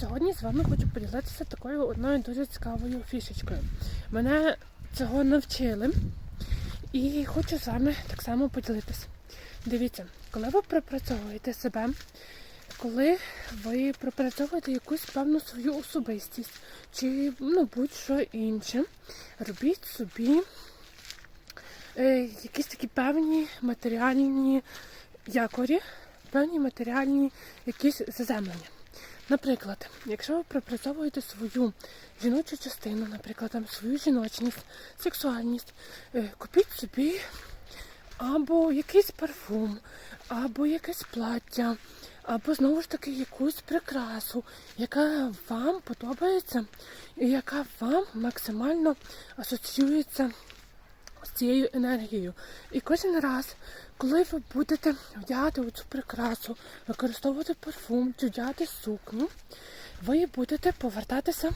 Сьогодні з вами хочу поділитися такою одною дуже цікавою фішечкою. Мене цього навчили і хочу з вами так само поділитися. Дивіться, коли ви пропрацьовуєте себе, коли ви пропрацьовуєте якусь певну свою особистість чи ну, будь-що інше, робіть собі е, якісь такі певні матеріальні якорі, певні матеріальні якісь заземлення. Наприклад, якщо ви пропрацьовуєте свою жіночу частину, наприклад, там свою жіночність, сексуальність, е, купіть собі або якийсь парфум, або якесь плаття, або знову ж таки якусь прикрасу, яка вам подобається і яка вам максимально асоціюється цією енергією. І кожен раз, коли ви будете вдягати цю прикрасу, використовувати парфум вдягати сукню, ви будете повертатися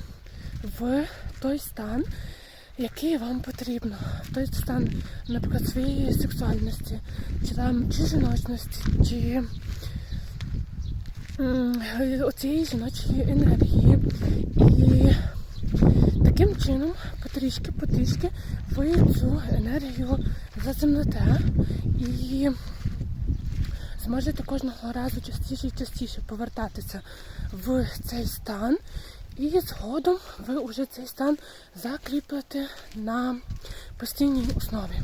в той стан, який вам потрібно. В той стан, наприклад, своєї сексуальності, чи там чи жіночності, чи оцієї жіночої енергії. І Таким чином, потрішки, потрішки, ви цю енергію заземлите і зможете кожного разу частіше і частіше повертатися в цей стан. І згодом ви вже цей стан закріпите на постійній основі.